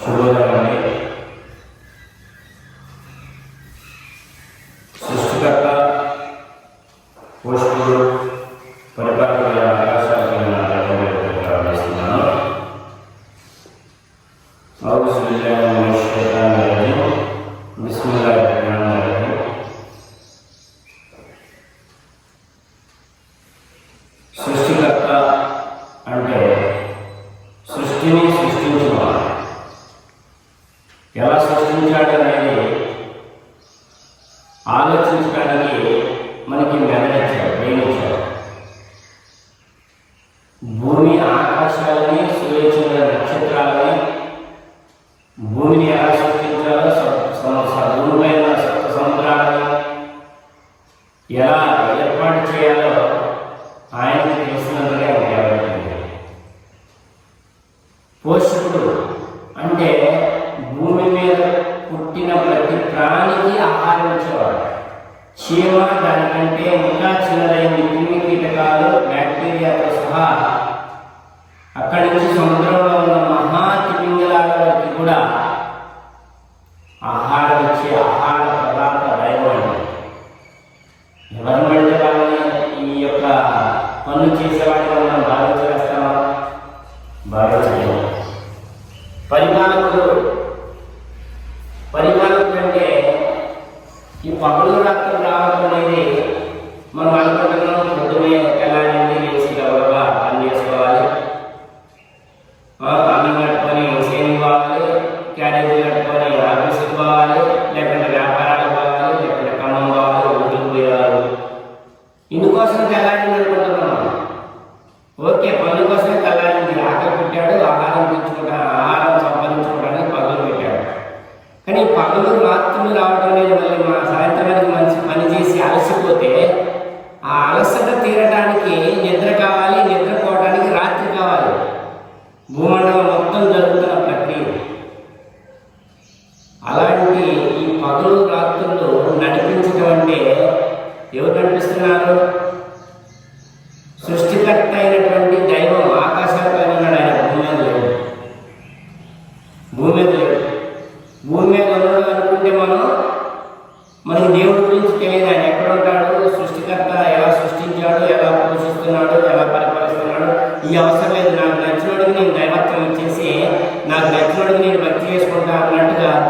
শুভ ఎలా సృష్టించాడు అనేది ఆలోచించడానికి మనకి మెదడిచ్చాడు బ్రెయిన్ ఇచ్చాడు భూమి ఆకాశాలని సూర్యచంద్ర నక్షత్రాలని భూమిని ఎలా సృష్టించాలో స- స- స- భూమిపైన సప్త సముద్రాలను ఎలా ఏర్పాటు చేయాలో ఆయనకు తెలిసినందుకే ఉపయోగపడుతుంది పోషకుడు అంటే భూమి మీద పుట్టిన ప్రతి ప్రాణికి ఆహారం ఇచ్చేవాడు చీమ దానికంటే ఇంకా చిన్నదైన క్రిమి కీటకాలు బ్యాక్టీరియాతో సహా అక్కడి నుంచి సముద్రం ఉన్న మహా తిమింగలాల వరకు కూడా ఆహారం ఇచ్చే ఆహార పదార్థ దైవం ఎవరు పడితే వాళ్ళని ఈ యొక్క పనులు చేసేవాడిని మనం బాగా చేస్తామా బాగా చేయము పరిపాలకుడు పరిపాలకుడు అంటే ఈ పగలు రాత్రులు రావడం అనేది మనం అనుకుంటున్నాం పొద్దునే వెళ్ళాలని లేచి గబగబా పని చేసుకోవాలి ఆ, అన్నం కట్టుకొని సేమ్ పోవాలి క్యారేజీ కట్టుకొని ఆఫీస్కి పోవాలి లేకుంటే వ్యాపారాలకు పోవాలి లేకుంటే ఖమ్మం పోవాలి ఊరికి పోయేవారు ఇందుకోసం తెల్లారింది అనుకుంటున్నాం ఓకే పనుల కోసమే తెల్లారింది ఆకలి పెట్టాడు ఆహారం తెచ్చుకుంటా ఆహారం సంపాదించుకోవడానికి పనులు పెట్టాడు కానీ ఈ పనులు రాత్రులు రావడం అనేది మళ్ళీ మా సాయంత్రానికి మంచి పని చేసి అలసిపోతే ఆ అలసట తీరడానికి నిద్ర కావాలి నిద్రపోవడానికి రాత్రి కావాలి భూమండలం మొత్తం జరుగుతున్న ప్రక్రియ అలాంటి ఈ పగలు రాత్రులు నడిపించడం అంటే ఎవరు నడిపిస్తున్నారు సృష్టికర్త అయినటువంటి దైవం ఆకాశాలపైన ఉన్నాడు ఆయన భూమి మీద లేడు భూమి మీద లేడు భూమి మీద ఉన్నాడు మనం దేవుడి గురించి తెలియదు. ఆయన ఎక్కడ ఉంటాడు? సృష్టికర్త ఎలా సృష్టించాడు? ఎలా పోషిస్తున్నాడు? ఎలా పరిపాలిస్తున్నాడు? ఈ అవసరం లేదు. నాకు నచ్చినోడికి నేను దైవత్వం ఇచ్చేసి నాకు నచ్చినోడికి నేను భక్తి చేసుకుంటా అన్నట్టుగా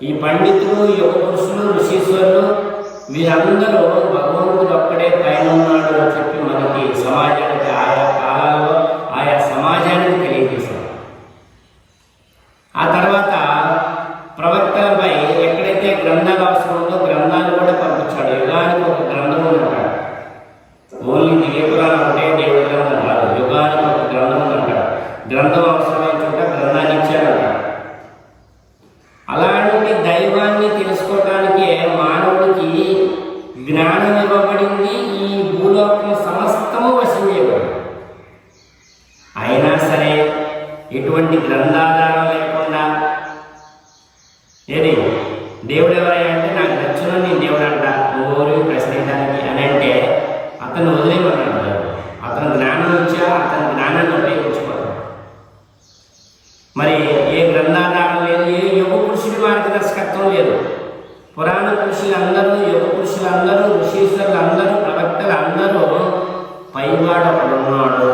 ఈ పండితులు యువ పురుషులు ఋషీశ్వరులు వీరందరూ భగవంతుడు ఒక్కడే పైన ఉన్నాడు అని చెప్పి మనకి సమాజానికి ఆయా కాలాల్లో ఆయా సమాజానికి తెలియజేశారు ఆ తర్వాత ప్రవక్తలపై ఎక్కడైతే గ్రంథాలు అవసరం ఉందో గ్రంథాలు కూడా పంపించాడు యుగానికి ఒక గ్రంథం ఉంటాడు ఓన్లీ దివ్య పురాణం ఒకటే దేవుడి గ్రంథం కాదు యుగానికి ఒక గ్రంథం అంటాడు గ్రంథం అవసరమైన చోట గ్రంథాన్ని ఇచ్చాడంటాడు అలాంటి దైవాన్ని తెలుసుకోవటానికి మానవుడికి జ్ఞానం ఇవ్వబడింది ఈ భూలోకం సమస్తము వశం అయినా సరే ఎటువంటి గ్రంథాధారం లేకుండా ఏది? దేవుడు ఎవరయ్యా అంటే నాకు నచ్చిన నేను దేవుడు అంట ఓరి ప్రశ్నించడానికి అని అంటే అతను వదిలేయమన్నాడు అతను జ్ఞానం ఇచ్చా అతని జ్ఞానాన్ని ఉపయోగించుకోవడం మరి ఏ గ్రంథాధారం లేదు ఏ యువ పురుషుడి మార్గదర్శకత్వం లేదు. పురాణ పురుషులందరూ యువ పురుషులందరూ ఋషీశ్వరులు అందరూ ప్రవక్తలు అందరూ పైవాడు ఒకడు ఉన్నాడు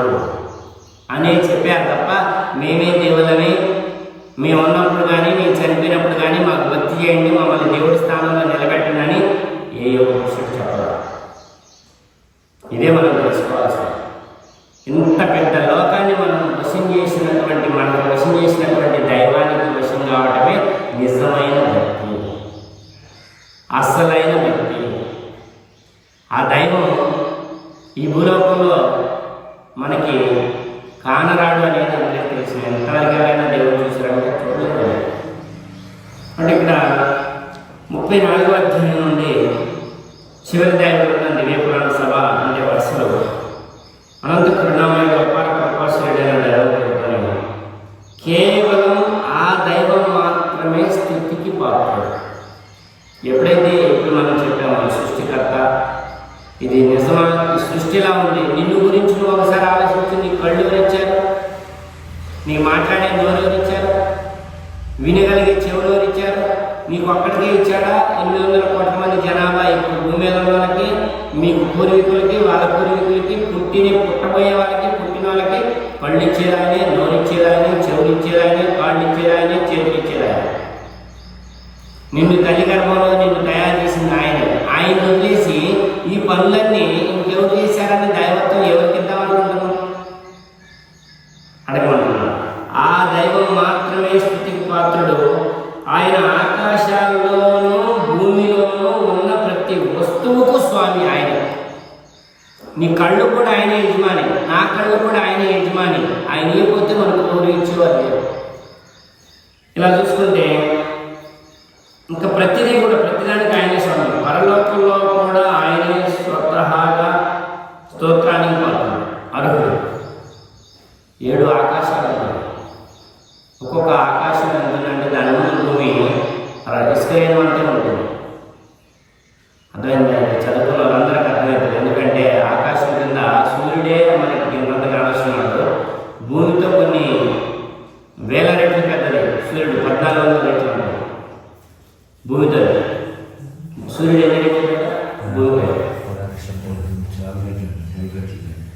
అని చెప్పారు తప్ప మేమే దేవులని మేము ఉన్నప్పుడు కానీ మేము చనిపోయినప్పుడు కానీ మాకు భక్తి చేయండి మమ్మల్ని దేవుడి స్థానంలో నిలబెట్టండి అని ఏ పురుషుడు చెప్పరు ఇదే మనం తెలుసుకోవాల్సింది ఇంత పెద్ద లోకాన్ని మనం వశం చేసినటువంటి మనకు వశం చేసినటువంటి దైవానికి వశం కావటమే నిజమైన భక్తి అసలైన భక్తి ఆ దైవం ఈ భూలోకంలో మనకి కానరాడు అనేది అందరికీ తెలిసిన ఎంతవరకైనా దేవుడు చూసారంటే చూడలేదు. అంటే ఇక్కడ ముప్పై నాలుగో అధ్యాయం నుండి చివరి ఇది నిజమా? ఈ సృష్టిలా ఉంది. నిన్ను గురించి నువ్వు ఒకసారి ఆలోచించి నీ కళ్ళు ఎవరిచ్చారు? నీ మాట్లాడే నోరు ఎవరిచ్చారు? వినగలిగే చెవులు ఎవరిచ్చారు? నీకు ఒక్కడికే ఇచ్చాడా? ఎనిమిది వందల కోట్ల మంది జనాభా ఇప్పుడు భూమి మీద వాళ్ళకి మీ పూర్వీకులకి వాళ్ళ పూర్వీకులకి పుట్టిన పుట్టబోయే వాళ్ళకి పుట్టిన వాళ్ళకి పళ్ళు ఇచ్చేదాన్ని నోరు ఇచ్చేదాయని చెవులు ఇచ్చేదాన్ని కాళ్ళు ఇచ్చేదాన్ని చేతులు ఇచ్చేదాన్ని నిన్ను తల్లి గర్భంలో నిన్ను తయారు చేసింది ఆయన. ఆయన వదిలేసి పనులన్నీ 若干。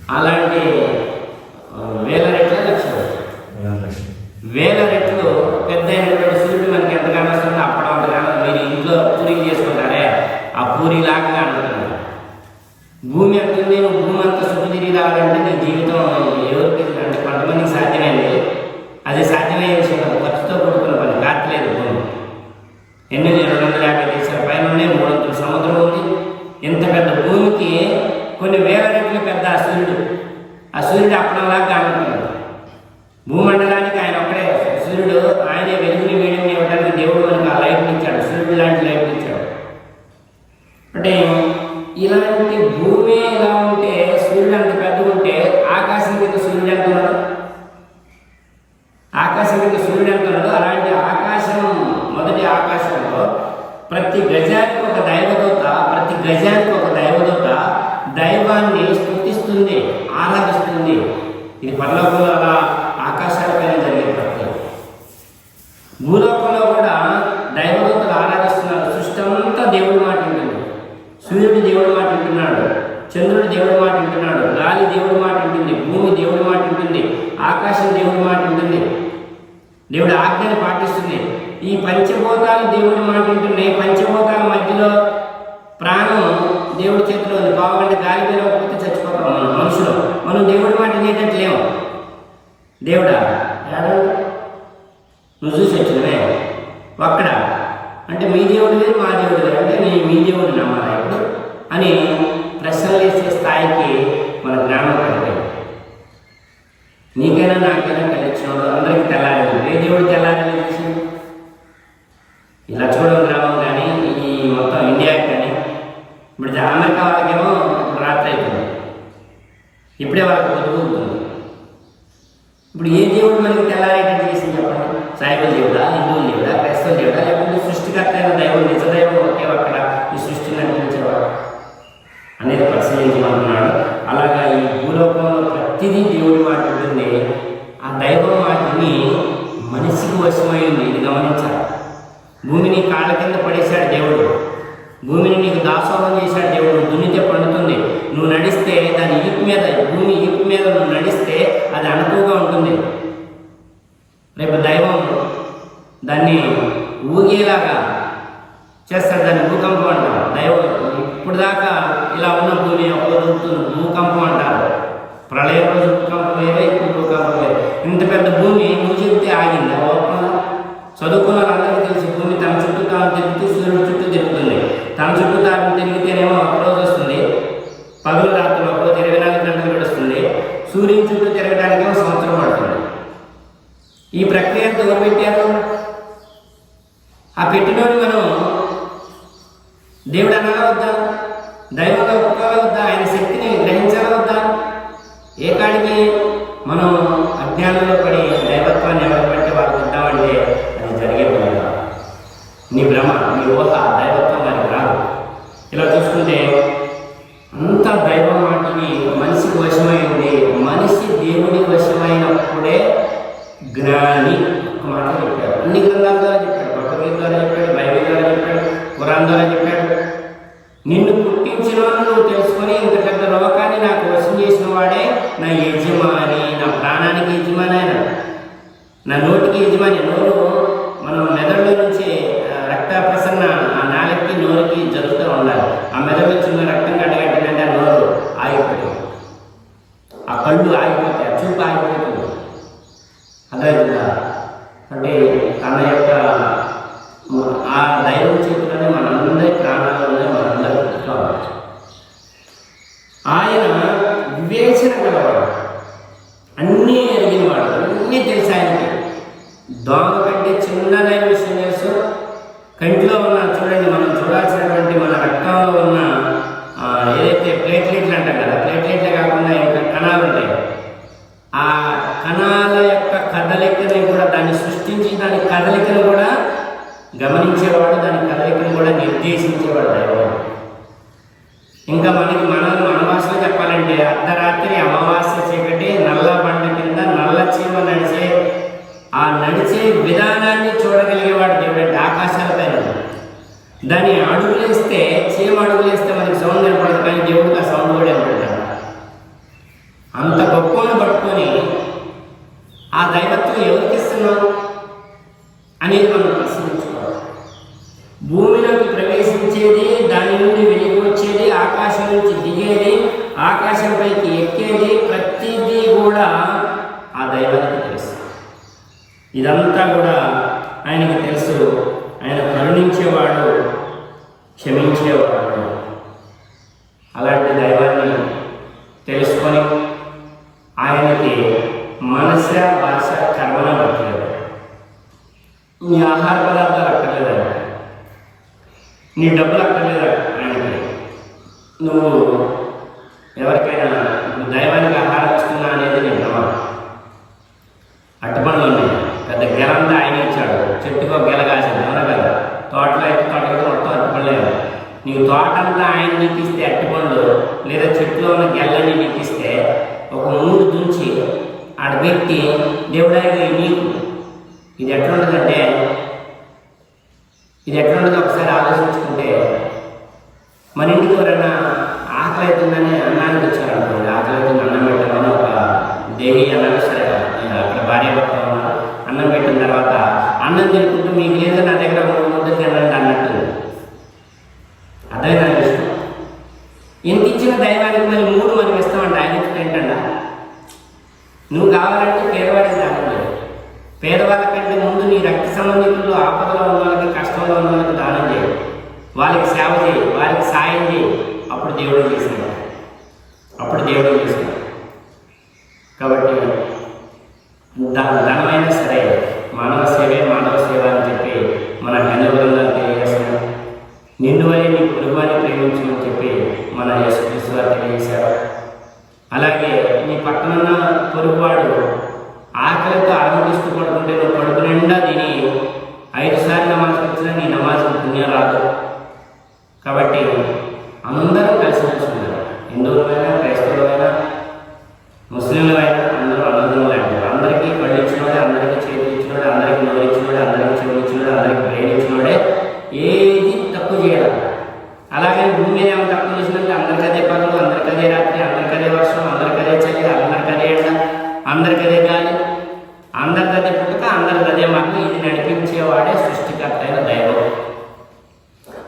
అలాంటి వేల రెట్ల లక్షలు. వేల రెట్లు పెద్ద అయినటువంటి సూర్యుడు మనకి ఎంత కానొస్తుందో అప్పుడు అంతగానో మీరు ఇంట్లో పూరి చేసుకుంటారే ఆ పూరి లాగా అనుకుంటున్నారు భూమి అంటుంది నువ్వు భూమి అంతా చుట్టూ తిరిగి రావాలంటే నీ జీవితం ఎవరికి అంటే కొంతమందికి సాధ్యమైంది అది సాధ్యమయ్యే విషయం కాదు. ఖర్చుతో కూడుకున్న పని కాట్లేదు భూమి ఎన్ని రెండు వందల యాభై దేశాల పైన ఉన్నాయి మూడు వందల సముద్రం ఉంది ఇంత పెద్ద భూమికి కొన్ని వేల రెట్లు పెద్ద ఆ సూర్యుడు ఆ సూర్యుడు అప్పటిలాగా అనుకున్నాడు భూమండలానికి ఆయన ఒక్కడే సూర్యుడు ఆయనే వెలుగుని వేడిని ఇవ్వడానికి దేవుడు మనకు ఆ లైట్ ఇచ్చాడు సూర్యుడు లాంటి లైట్ ఇచ్చాడు అంటే ఇలాంటి భూమి ఎలా ఉంటే సూర్యుడు అంత పెద్దగా ఉంటే ఆకాశం కింద సూర్యుడు ఎంత ఉన్నాడు ఆకాశం కింద సూర్యుడు ఎంత ఉన్నాడు అలాంటి ఆకాశం మొదటి ఆకాశంలో ప్రతి గజానికి ఒక దైవదూత ప్రతి గజానికి ఒక దైవదూత దైవాన్ని స్థుతిస్తుంది ఆరాధిస్తుంది ఇది పరలోకంలో అలా ఆకాశాలపైన జరిగే ప్రక్రియ భూలోకంలో కూడా దైవదూతలు ఆరాధిస్తున్నారు. సృష్టి అంతా దేవుడి మాట వింటున్నాడు. సూర్యుడు దేవుడి మాట వింటున్నాడు. చంద్రుడు దేవుడి మాట వింటున్నాడు. గాలి దేవుడి మాట వింటుంది. భూమి దేవుడి మాట వింటుంది. ఆకాశం దేవుడి మాట వింటుంది. దేవుడి ఆజ్ఞని పాటిస్తుంది. ఈ పంచభూతాలు దేవుడి మాట వింటున్నాయి. పంచభూతాల మధ్యలో ప్రాణం దేవుడి చేతిలో ఉంది. బాగుంటే గాలి పెరగకపోతే మనుషులు. మనం దేవుడి మాట వినేటట్టు లేము దేవుడా? ఏడా? నువ్వు చూసి వచ్చినవే. ఒక్కడ. అంటే మీ దేవుడు వేరు మా దేవుడు వేరు. అంటే నేను మీ దేవుడు నమ్మాలా ఇప్పుడు? అని ప్రశ్నలు వేసే స్థాయికి మన జ్ఞానం పడిపోయింది. నీకైనా నాకైనా కలిసినోడు అందరికీ తెల్లారి ఏ దేవుడు తెల్లారి తెలిసింది ఈ లక్ష్మణం గ్రామం కానీ ఈ మొత్తం ఇండియాకి కానీ ఇప్పుడు అమెరికా వాళ్ళకేమో ఇప్పుడు రాత్రి అవుతుంది ఇప్పుడే వాళ్ళకి పొద్దుకుంటుంది ఇప్పుడు ఏ దేవుడు మనకి తెల్లారేటట్టు చేసింది చెప్పండి? సాయిబుల దేవుడా హిందువుల దేవుడా క్రైస్తవ దేవుడా లేకుంటే సృష్టికర్త అయిన దైవం నిజదైవం ఒకే అక్కడ ఈ సృష్టిని నడిపించేవాడు అనేది పరిశీలించమంటున్నాడు అలాగా ఈ భూలోకంలో ప్రతిదీ దేవుడి మాట ఉంటుంది ఆ దైవం వాటిని మనిషికి వశమైంది ఇది గమనించాలి. భూమిని కాళ్ళ కింద పడేశాడు దేవుడు. భూమిని నీకు దాసోహం చేశాడు దేవుడు దున్నితే పండుతుంది నువ్వు నడిస్తే దాని ఈపు మీద భూమి ఈపు మీద నువ్వు నడిస్తే అది అణకువగా ఉంటుంది రేపు దైవం దాన్ని ఊగేలాగా చేస్తాడు దాన్ని భూకంపం అంటారు. దైవం ఇప్పుడు దాకా ఇలా ఉన్న భూమి ఒక రోజు భూకంపం అంటారు. ప్రళయం రోజు భూకంపం లేదా ఇప్పుడు భూకంపం లేదు. ఇంత పెద్ద భూమి నువ్వు చెప్తే ఆగింది? చదువుకున్న వాళ్ళందరికీ తెలిసి భూమి తన చుట్టూ తాను తిరుగుతూ సూర్యుడు చుట్టూ తిరుగుతుంది. తన చుట్టూ తాను తిరిగితేనేమో ఒకరోజు వస్తుంది. పగలు రాత్రులు ఒకరోజు ఇరవై నాలుగు గంటలు గడుస్తుంది సూర్యుని చుట్టూ తిరగడానికి ఒక సంవత్సరం పడుతుంది ఈ ప్రక్రియ అంతా ఎవరు పెట్టారు. ఆ పెట్టినోని మనం దేవుడు అనాలా వద్దా? దైవంగా ఒప్పుకోవాలా వద్దా? ఆయన శక్తిని గ్రహించాలా వద్దా? ఏ కాడికి మనం అజ్ఞానంలో పడి దైవత్వాన్ని ఎవరు పట్టి వాళ్ళు ఉంటామంటే అది జరిగే నీ భ్రమ నీ ఊహ గ్రాని ఒక చెప్పాడు. అన్ని గ్రంథాల ద్వారా చెప్పాడు. భగవద్ ద్వారా చెప్పాడు బైబిల్ ద్వారా చెప్పాడు కురాన్ ద్వారా చెప్పాడు. నిన్ను పుట్టించిన నువ్వు తెలుసుకొని ఇంత పెద్ద లోకాన్ని నాకు వశం చేసిన వాడే నా యజమాని నా ప్రాణానికి యజమాని ఆయన. నా నోటికి యజమాని నోరు తన యొక్క ఆ దైవం చేతులనే మనం ప్రాణాలు ఉన్నాయి మనందరూ పుట్టుకోవచ్చు ఆయన వివేచన గలవాడు అన్నీ ఎరిగినవాడు అన్నీ తెలుసు ఆయనకి దోమ కంటే చిన్నదైన విషయం తెలుసు కంటిలో ఉన్న చూడండి మనం చూడాల్సినటువంటి మన రక్తంలో ఉన్న ఆ, ఏదైతే ప్లేట్లెట్లు అంటాం కదా ప్లేట్లెట్లే కాకుండా ఇంకా కణాలు ఉంటాయి ఆ కణాల యొక్క కదలికని కూడా దాన్ని సృష్టించి దాని కదలికను కూడా గమనించేవాడు దాని కదలికను కూడా నిర్దేశించేవాడు దైవం ఇంకా మనకి మనం మన భాషలో చెప్పాలంటే అర్ధరాత్రి అమావాస్య చీకటి నల్ల బండ కింద నల్ల చీమ నడిచే ఆ నడిచే విధానాన్ని చూడగలిగేవాడు దేవుడు అంటే ఆకాశాల పైన దాన్ని అడుగులేస్తే చీమ అడుగులేస్తే మనకి సౌండ్ వినపడదు కానీ దేవుడికి ఆ సౌండ్ కూడా వినపడతాడు అంత గొప్పను పట్టుకొని ఆ దైవత్వం ఎవరికి ఇస్తున్నాం అనేది మనం ప్రశ్నించుకోవాలి భూమిలోకి ప్రవేశించేది దాని నుండి వెలిగి వచ్చేది ఆకాశం నుంచి దిగేది ఆకాశంపైకి ఎక్కేది ప్రతిదీ కూడా ఆ దైవానికి తెలుసు. ఇదంతా కూడా ఆయనకి తెలుసు. ఆయన కరుణించేవాడు క్షమించేవాడు. అలాంటి దైవాన్ని తెలుసుకొని ఆయనకి మనస భాష కర్మన పట్టలేదు నీ ఆహార పదార్థాలు అక్కర్లేదు? నీ డబ్బులు అక్కర్లేదు ఆయనకి? నువ్వు ఎవరికైనా నువ్వు దైవానికి ఆహారం ఇస్తున్నా అనేది నేను నమ్మను. అట్టుపనులు ఉన్నాయి. పెద్ద గెలంతా ఆయన ఇచ్చాడు. చెట్టుకో గెల కాసింది. అవునా కదా? తోటలో అయితే తోటలో మొత్తం అట్టుపనులే నీకు తోటంతా ఆయన నీకు ఇస్తే అట్టుపండ్లు లేదా చెట్టులో ఉన్న గెల్లని నీకు ఇస్తే ఒక మూడు దుంచి ఆడ పెట్టి దేవుడాయి నీకు ఇది ఎట్లుంటుందంటే ఇది ఎట్లుంటుంది ఒకసారి ఆలోచించుకుంటే మన ఇంటికి ఎవరైనా ఆకలి అవుతుందని అన్నానికి వచ్చారు అనుకోండి ఆకలి అవుతుంది అన్నం పెట్టమని ఒక దేవి అన్నాడు సరే నేను అక్కడ భార్య భర్త ఉన్నారు అన్నం పెట్టిన తర్వాత అన్నం తినుకుంటూ మీకు లేదా నా దగ్గర ముందు తినండి అన్నట్టు. అర్థమైందా విషయం ఎంత ఇచ్చిన దైవానికి మరి మూడు మనం ఇస్తామంటే ఆయన ఇచ్చిన ఏంటంటే నువ్వు కావాలంటే పేదవాడికి దానం పేదవాళ్ళ కంటే ముందు నీ రక్త సంబంధితులు ఆపదలో ఉన్న వాళ్ళకి కష్టంలో ఉన్న వాళ్ళకి దానం చేయి. వాళ్ళకి సేవ చేయి. వారికి సాయం చేయి. అప్పుడు దేవుడు చేసినాడు అప్పుడు దేవుడు చేసినాడు కాబట్టి దాని ధనమైనా సరే. మానవ సేవే మానవ సేవ అని చెప్పి మన ధన్యవాదాలు తెలియజేశాను నిన్ను వలె నీ కుటుంబాన్ని ప్రేమించమని చెప్పి మన యేసుక్రీస్తు వారు తెలియజేశారు. అలాగే నీ పక్కనున్న పొరుగువాడు ఆకలితో అలమటిస్తూ పడుకుంటే నువ్వు పడుకు నిండా దీని ఐదు సార్లు నమాజ్ వచ్చినా నీ నమాజ్ పుణ్యం రాదు. కాబట్టి అందరూ కలిసి ఉండాలి హిందువులైనా క్రైస్తవులమైనా ముస్లింలైనా అందరికీ కళ్ళు ఇచ్చినోడే అందరికీ చేతులు ఇచ్చినోడే అందరికీ నోరు ఇచ్చినోడే అందరికీ చెవులు ఇచ్చినోడే అందరికీ బ్రెయిన్ ఇచ్చినోడే ఏది తక్కువ చేయాలి అలాగే భూమి మీద ఏమైనా తక్కువ చేసినట్టు అందరికీ అదే పనులు అందరికీ అదే రాత్రి అందరికీ అదే వర్షం అందరికీ అదే చలి అందరికీ అదే ఎండ అందరికీ అదే గాలి అందరికీ అదే పుట్టుక అందరికీ అదే మరణం ఇది నడిపించేవాడే సృష్టికర్త అయిన దైవం.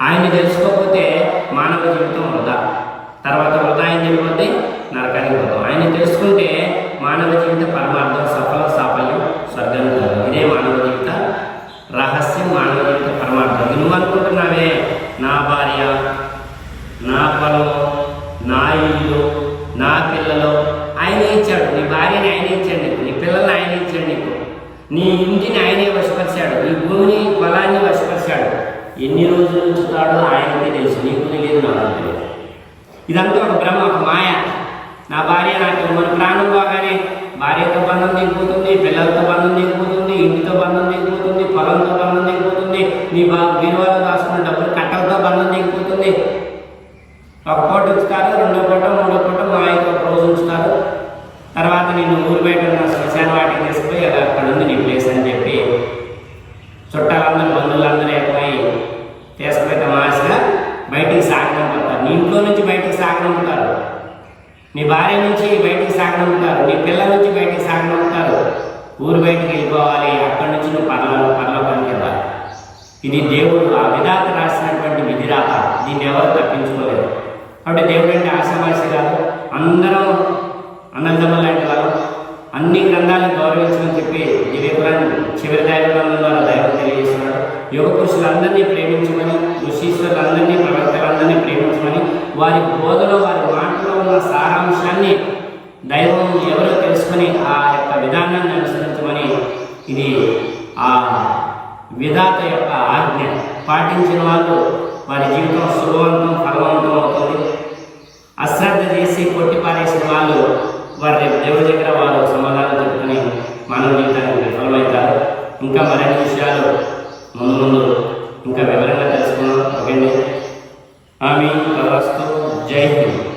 ఆయన తెలుసుకోకపోతే మానవ జీవితం వృధా. తర్వాత వృధా ఆయన జరిగిపోద్ది నరకానికి పోతాం ఆయన తెలుసుకుంటే మానవ జీవిత పరమార్థం సఫల సాఫల్యం స్వర్గం ఇదే మానవ జీవిత రహస్యం మానవ జీవిత పరమార్థం. నువ్వు అనుకుంటున్నావే? నా భార్య నా పొలం నా ఇల్లు నా పిల్లలు ఆయన ఇచ్చాడు. నీ భార్యని ఆయన ఇచ్చాడు నీకు. నీ పిల్లల్ని ఆయన ఇచ్చాడు నీకు. నీ ఇంటిని ఆయనే వశపరిచాడు. నీ భూమిని పొలాన్ని వశపరిచాడు. ఎన్ని రోజులు ఉంచుతాడో ఆయనకే తెలుసు. నీకు తెలియదు నాకు తెలియదు. ఇదంతా ఒక భ్రమ ఒక మాయ. నా భార్య నాకు మన ప్రాణం బాగానే భార్యతో బంధం దిగిపోతుంది పిల్లలతో బంధం దిగిపోతుంది ఇంటితో బంధం దిగిపోతుంది పొలంతో బంధం దిగిపోతుంది నీ బా బీరువాలో దాచుకున్న డబ్బులు కట్టలతో బంధం దిగిపోతుంది ఒక పూట ఉంచుతారు రెండో పూట మూడో పూట మా యొక్క ఒక రోజు ఉంచుతారు. తర్వాత నేను ఊరు బయట ఉన్న శ్మశాన వాటికి తీసుకుపోయి అలా అక్కడ ఉంది నీ ప్లేస్ అని చెప్పి చుట్టాలందరూ బంధువులందరూ ఏకమై తీసుకుపోయి తమాషగా బయటికి సాగనంపుతారు నీ ఇంట్లో నుంచి బయటికి సాగనంపుతారు నీ భార్య నుంచి బయటికి ఉంటారు నీ పిల్లల నుంచి బయటికి ఉంటారు ఊరు బయటికి వెళ్ళిపోవాలి అక్కడి నుంచి నువ్వు పర్లో పర్లోకానికి వెళ్ళాలి. ఇది దేవుడు ఆ విధాత రాసినటువంటి విధిరాత. దీన్ని ఎవరు తప్పించుకోలేదు. కాబట్టి దేవుడు అంటే ఆశాభాషి కాదు అందరం అన్నదమ్మ లాంటి వాళ్ళు అన్ని గ్రంథాలను గౌరవించమని చెప్పి దివ్యపురాన్ని చివరి దైవగ్రంథం ద్వారా దైవం తెలియజేస్తున్నాడు. యువ పురుషులందరినీ ప్రేమించమని ఋషీశ్వరులందరినీ ప్రవక్తలందరినీ ప్రేమించమని వారి బోధలో వారి మాట సారాంశాన్ని దైవం ఎవరో తెలుసుకొని ఆ యొక్క విధానాన్ని అనుసరించమని ఇది ఆ విధాత యొక్క ఆజ్ఞ. పాటించిన వాళ్ళు వారి జీవితం సులభవంతం ఫలవంతం అవుతుంది. అశ్రద్ధ చేసి కొట్టి పారేసిన వాళ్ళు వారి దేవుడి దగ్గర వాళ్ళు సమాధానం చెప్పుకొని మానవ జీవితానికి విఫలమవుతారు. ఇంకా మరిన్ని విషయాలు ముందు ముందు ఇంకా వివరంగా తెలుసుకున్నాం ఓకే ఆమె జై హింద్.